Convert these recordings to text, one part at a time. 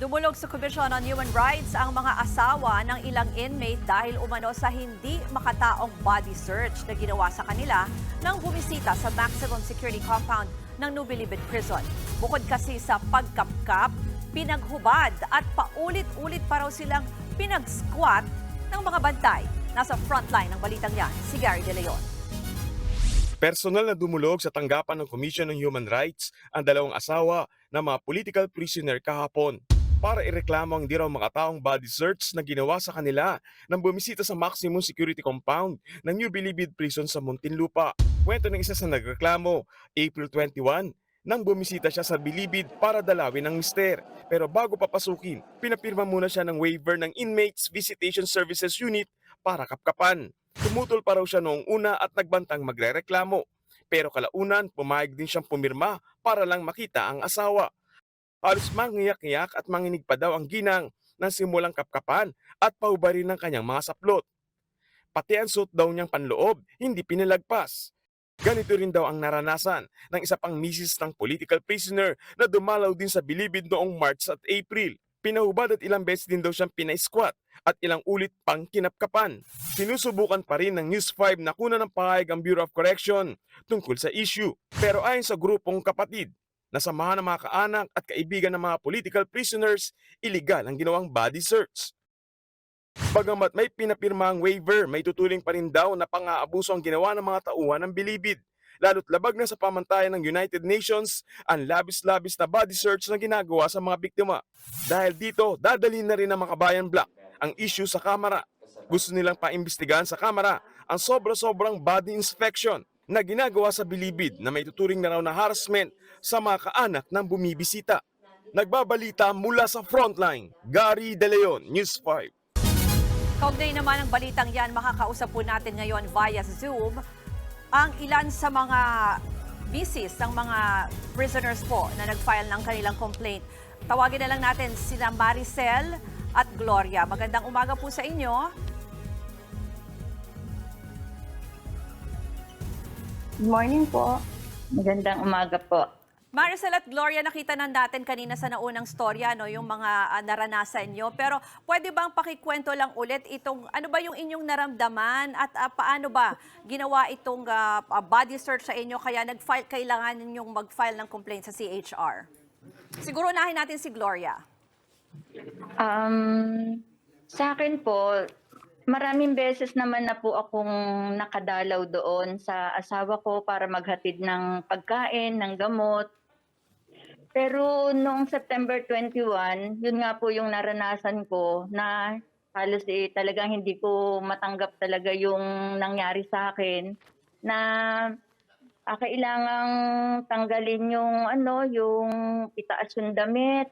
Dumulog sa Commission on Human Rights ang mga asawa ng ilang inmate dahil umano sa hindi makataong body search na ginawa sa kanila nang bumisita sa maximum security compound ng Nubilibid Prison. Bukod kasi sa pagkapkap, pinaghubad at paulit-ulit pa raw silang pinag-squat ng mga bantay. Nasa frontline ng balitang yan, si Gary De Leon. Personal na dumulog sa tanggapan ng Commission on Human Rights ang dalawang asawa ng mga political prisoner kahapon para ireklamo ang di raw makataong body search na ginawa sa kanila nang bumisita sa maximum security compound ng New Bilibid Prison sa Muntinlupa. Kwento ng isa sa nagreklamo, April 21, nang bumisita siya sa Bilibid para dalawin ang mister. Pero bago papasukin, pinapirma muna siya ng waiver ng Inmates Visitation Services Unit para kapkapan. Tumutol pa raw siya noong una at nagbantang magrereklamo. Pero kalaunan, pumayag din siyang pumirma para lang makita ang asawa. Halos mangiyak-iyak at manginig pa daw ang ginang ng simulang kapkapan at paubarin ng kanyang mga saplot. Pati ang suit daw niyang panloob, hindi pinalagpas. Ganito rin daw ang naranasan ng isa pang misis ng political prisoner na dumalaw din sa Bilibid noong March at April. Pinahubad at ilang beses din daw siyang pinay-squat at ilang ulit pang kinapkapan. Sinusubukan pa rin ng News 5 na kuna ng pahayag ang Bureau of Correction tungkol sa issue. Pero ayon sa grupong kapatid, na samahan ng mga kaanak at kaibigan ng mga political prisoners, iligal ang ginawang body search. Bagamat may pinapirma ang waiver, may tutuling pa rin daw na pang-aabuso ang ginawa ng mga tauhan ng bilibid. Lalo't labag na sa pamantayan ng United Nations ang labis-labis na body search na ginagawa sa mga biktima. Dahil dito, dadalhin na rin ng Makabayan Black ang issue sa Kamara. Gusto nilang paimbestigahan sa Kamara ang sobra-sobrang body inspection na ginagawa sa bilibid na may tuturing na raw na harassment sa mga kaanak ng bumibisita. Nagbabalita mula sa Frontline, Gary De Leon, News 5. Kaugnay naman ang balitang yan, makakausap po natin ngayon via Zoom ang ilan sa mga misis ng mga prisoners po na nag-file ng kanilang complaint. Tawagin na lang natin sila Maricel at Gloria. Magandang umaga po sa inyo. Good morning po. Magandang umaga po. Maricel at Gloria, nakita na natin kanina sa naunang storya, no, yung mga ah, naranasan nyo. Pero pwede bang pakikwento lang ulit itong, ano ba yung inyong naramdaman at ah, paano ba ginawa itong ah, body search sa inyo kaya nag-file, kailangan ninyong mag-file ng complaint sa CHR? Siguro unahin natin si Gloria. Um, sa akin po, maraming beses naman na po akong nakadalaw doon sa asawa ko para maghatid ng pagkain, ng gamot. Pero noong September 21, yun nga po yung naranasan ko na halos eh, talagang hindi ko matanggap talaga yung nangyari sa akin na ah, kailangang tanggalin yung ano, yung itaas yung damit,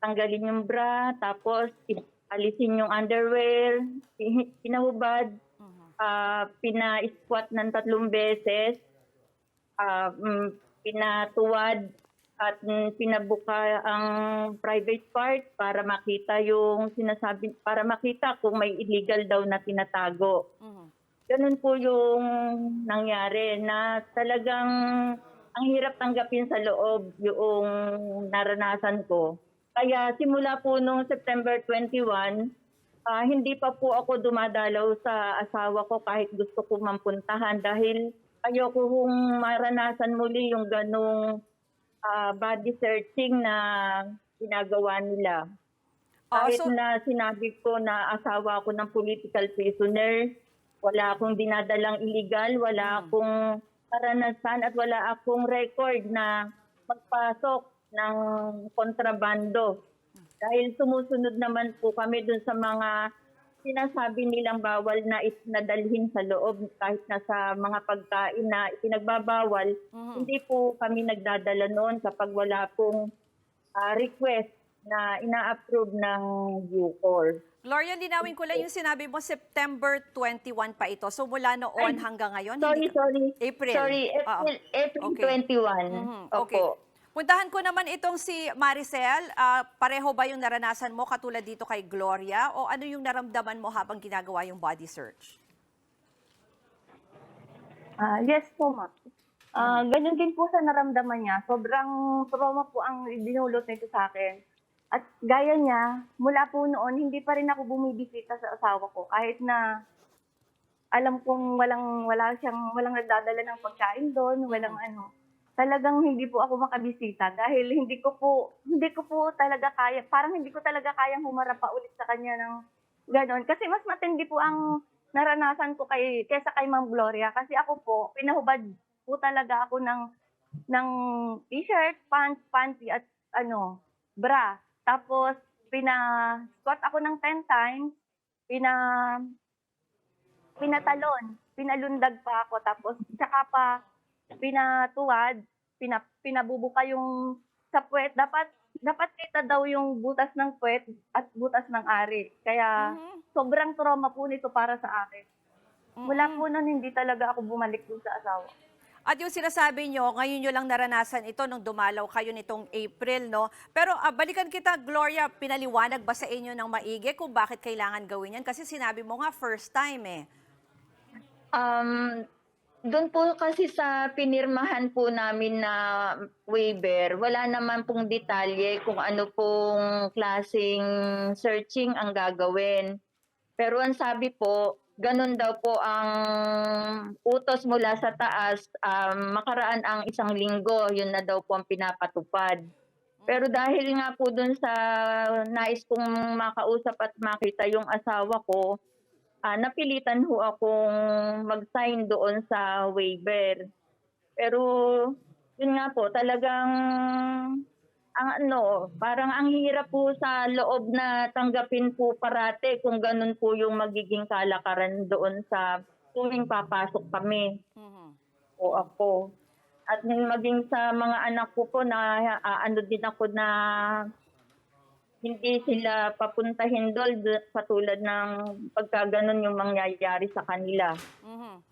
tanggalin yung bra, tapos alisin yung underwear, pi- pinahubad, ah, pina-squat ng tatlong beses, mm, pinatuwad, at mm, pinabuka ang private part para makita yung sinasabi, para makita kung may illegal daw na tinatago Mhm. ganun po yung nangyari na talagang ang hirap tanggapin sa loob yung naranasan ko. Kaya simula po nung September 21, ah, hindi pa po ako dumadalaw sa asawa ko kahit gusto ko mampuntahan dahil ayoko kung maranasan muli yung ganong ah, body searching na ginagawa nila. Ah, Kahit so- na sinabi ko na asawa ko ng political prisoner, wala akong dinadalang illegal, wala Hmm. akong karanasan at wala akong record na magpasok ng kontrabando. Dahil sumusunod naman po kami dun sa mga sinasabi nilang bawal na itinadalhin sa loob kahit na sa mga pagkain na ipinagbabawal, Mhm. hindi po kami nagdadala noon kapag wala pong ah, request na ina-approve ng Bucor. Gloria, linawin ko lang yung sinabi mo, September 21 pa ito. So mula noon Ay, hanggang ngayon? Sorry, hindi sorry. April. Sorry. April, April Okay. 21. Mhm, Opo. Puntahan ko naman itong si Maricel. Ah, pareho ba yung naranasan mo katulad dito kay Gloria? O ano yung naramdaman mo habang ginagawa yung body search? Ah, yes po, ma'am. Ah, ganyan din po sa naramdaman niya. Sobrang trauma po ang dinulot nito sa akin. At gaya niya, mula po noon, hindi pa rin ako bumibisita sa asawa ko. Kahit na alam kong walang, wala siyang, walang nagdadala ng pagkain doon, walang ano. Talagang hindi po ako makabisita dahil hindi ko po, hindi ko po talaga kaya, parang hindi ko talaga kayang humarap pa ulit sa kanya ng ganon. Kasi mas matindi po ang naranasan ko kay, kesa kay Ma'am Gloria. Kasi ako po, pinahubad po talaga ako ng, ng t-shirt, pants, panty at ano, bra. Tapos, pina-squat ako ng 10 times, pina, pinatalon, pinalundag pa ako, tapos tsaka pa pinatuwad, pina, pinabubuka yung sa puwet. Dapat, dapat kita daw yung butas ng puwet at butas ng ari. Kaya, Mhm. sobrang trauma po nito para sa akin. Mula Mhm. po nun, hindi talaga ako bumalik dun sa asawa. At yung sinasabi nyo, ngayon nyo lang naranasan ito nung dumalaw kayo nitong April, no? Pero ah, balikan kita, Gloria, pinaliwanag ba sa inyo ng maigi kung bakit kailangan gawin yan? Kasi sinabi mo nga, first time eh. Um, doon po kasi sa pinirmahan po namin na waiver, wala naman pong detalye kung ano pong klaseng searching ang gagawin. Pero ang sabi po, ganun daw po ang utos mula sa taas, um, makaraan ang isang linggo, yun na daw po ang pinapatupad. Pero dahil nga po dun sa nais kong makausap at makita yung asawa ko, ah, napilitan ho akong mag-sign doon sa waiver. Pero yun nga po, talagang ang ano, parang ang hirap po sa loob na tanggapin po parate kung ganun po yung magiging kalakaran doon sa tuwing papasok kami Mhm. po ako. At maging sa mga anak ko po na ah, ano din ako na hindi sila papuntahin doon katulad ng pagka ganun yung mangyayari sa kanila. Mhm.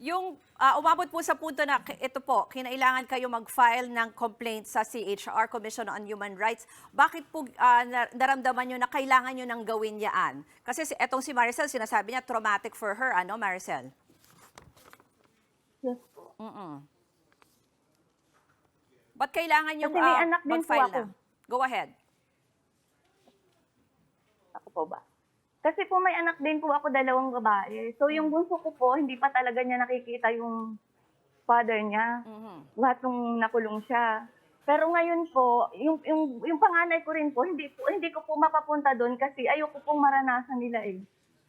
Yung ah, umabot po sa punto na ito po, kinailangan kayo mag-file ng complaint sa CHR, Commission on Human Rights. Bakit po na- naramdaman nyo na kailangan nyo nang gawin yaan? Kasi si, etong si Maricel, sinasabi niya traumatic for her, ano Maricel? Yes po. mm Ba't kailangan din po mag-file na? Go ahead. Ako po ba? Kasi po may anak din po ako dalawang babae. So yung bunso ko po, hindi pa talaga niya nakikita yung father niya. Mhm. Lahat nung nakulong siya. Pero ngayon po, yung, yung, yung panganay ko rin po, hindi, po, hindi ko po mapapunta doon kasi ayoko pong maranasan nila eh.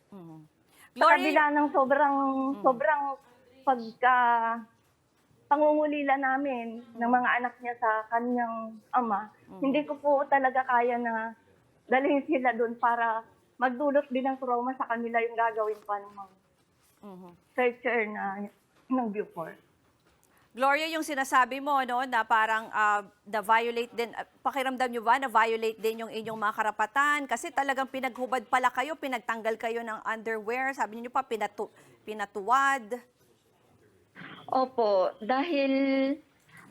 Mhm. Sa Glory, kabila ng sobrang, sobrang pagka pangungulila namin ng mga anak niya sa kanyang ama, hindi ko po talaga kaya na dalhin sila doon para magdulot din ng trauma sa kanila yung gagawin pa ng mga Mhm. searcher na ng Beaufort. Gloria, yung sinasabi mo, no, na parang ah, na-violate din, ah, pakiramdam nyo ba, na-violate din yung inyong mga karapatan? Kasi talagang pinaghubad pala kayo, pinagtanggal kayo ng underwear, sabi niyo pa, pinatu pinatuwad. Opo, dahil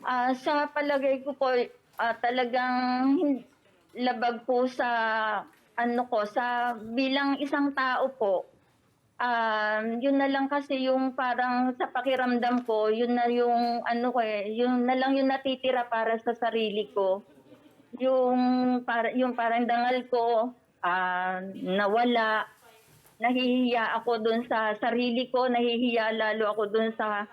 ah, sa palagay ko po ah, talagang labag po sa ano ko sa bilang isang tao po. Um, yun na lang kasi yung parang sa pakiramdam ko, yun na yung ano ko eh, yun na lang yung natitira para sa sarili ko. Yung para yung parang dangal ko ah, nawala, nahihiya ako dun sa sarili ko, nahihiya lalo ako dun sa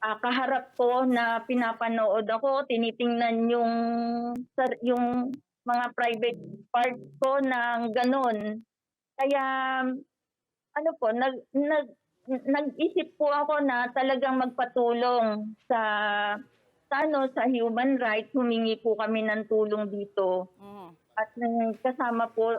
ah, kaharap ko na pinapanood ako, tinitingnan yung yung mga private part ko ng ganun. Kaya ano po, nag, nag nag-isip po ako na talagang magpatulong sa sa ano sa human rights humingi po kami ng tulong dito Mhm. at kasama po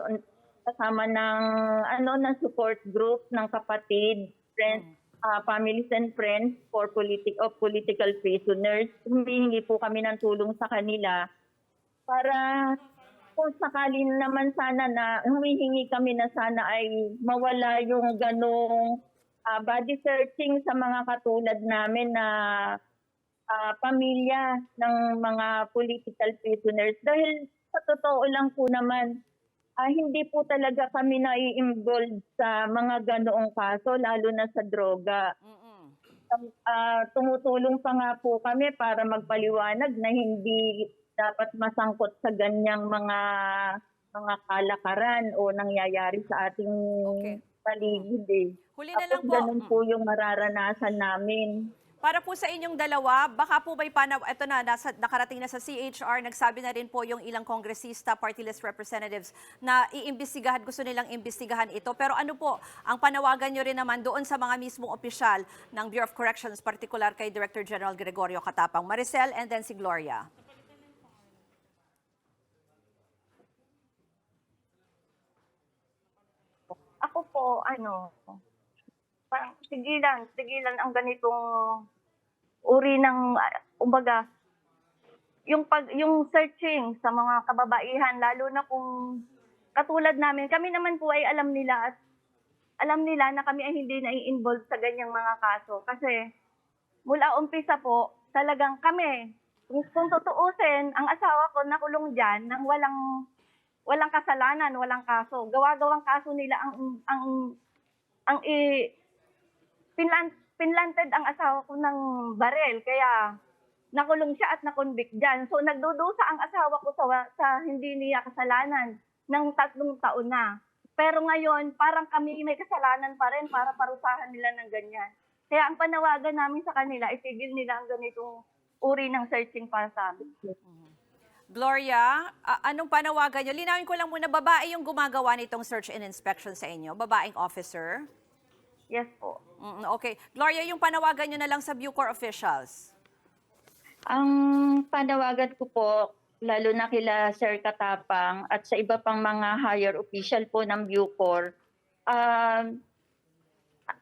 kasama ng ano ng support group ng kapatid, friends, ah, families and friends for politic of political prisoners. Humingi po kami ng tulong sa kanila para kung sakali naman sana na humihingi kami na sana ay mawala yung ganong ah, body searching sa mga katulad namin na ah, pamilya ng mga political prisoners dahil sa totoo lang po naman ah, hindi po talaga kami nai-involved sa mga ganoong kaso lalo na sa droga. Ah, tumutulong pa nga po kami para magpaliwanag na hindi dapat masangkot sa ganyang mga mga kalakaran o nangyayari sa ating Okay. paligid eh. Huli na Tapos lang po. ganun Mm. po yung mararanasan namin. Para po sa inyong dalawa, baka po may panaw, eto na, nasa, nakarating na sa CHR, nagsabi na rin po yung ilang kongresista, party list representatives, na iimbestigahan, gusto nilang imbestigahan ito. Pero ano po, ang panawagan nyo rin naman doon sa mga mismong opisyal ng Bureau of Corrections, particular kay Director General Gregorio Katapang. Maricel and then si Gloria. Ako po, ano, parang sigilan, sigilan ang ganitong uri ng, umbaga, yung pag yung searching sa mga kababaihan lalo na kung katulad namin kami naman po ay alam nila at alam nila na kami ay hindi na involved sa ganyang mga kaso. Kasi mula umpisa po talagang kami kung, kung tutuusin ang asawa ko nakulong diyan nang walang walang kasalanan, walang kaso. Gawa-gawang kaso nila ang ang ang i pinlan, pinlanted ang asawa ko ng barel kaya nakulong siya at nakonvict diyan. So nagdudusa ang asawa ko sa sa hindi niya kasalanan ng tatlong taon na. Pero ngayon, parang kami may kasalanan pa rin para parusahan nila ng ganyan. Kaya ang panawagan namin sa kanila, itigil nila ang ganitong uri ng searching para sa amin. Gloria, a- anong panawagan nyo? Linawin ko lang muna, babae yung gumagawa nitong search and inspection sa inyo? Babaeng officer? Yes po. Mm, okay. Gloria, yung panawagan nyo na lang sa Bucor officials. Ang panawagan ko po, lalo na kila Sir Katapang at sa iba pang mga higher official po ng Bucor, um,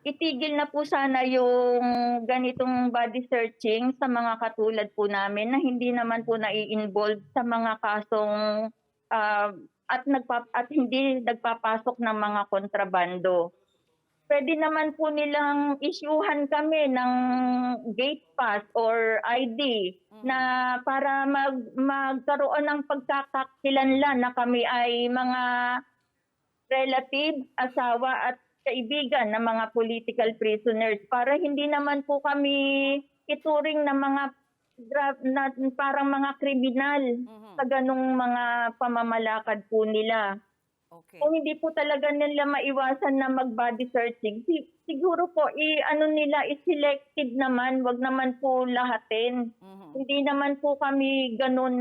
itigil na po sana yung ganitong body searching sa mga katulad po namin na hindi naman po nai-involve sa mga kasong ah, at nagpa- at hindi nagpapasok ng mga kontrabando. Pwede naman po nilang isyuhan kami ng gate pass or ID na para mag magkaroon ng pagkakakilanlan na kami ay mga relative, asawa at kaibigan ng mga political prisoners para hindi naman po kami ituring na mga gra- na, parang mga kriminal Mhm. sa ganong mga pamamalakad po nila. Okay. Kung hindi po talaga nila maiwasan na mag-body searching, si- siguro po i-ano nila i-selected naman, wag naman po lahatin. Mhm. Hindi naman po kami ganun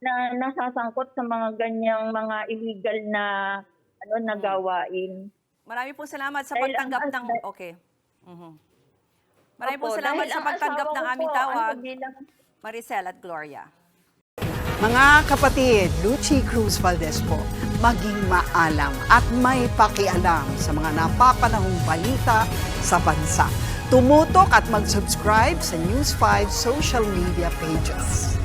na nasasangkot sa mga ganyang mga illegal na ano na Mm. gawain. Marami po salamat sa Dahil pagtanggap ang- ng... Okay. Mhm. Marami po salamat sa ang pagtanggap ng aming tawag, Maricel at Gloria. Mga kapatid, Lucy Cruz Valdez po, maging maalam at may pakialam sa mga napapanahong balita sa bansa. Tumutok at mag-subscribe sa News 5 social media pages.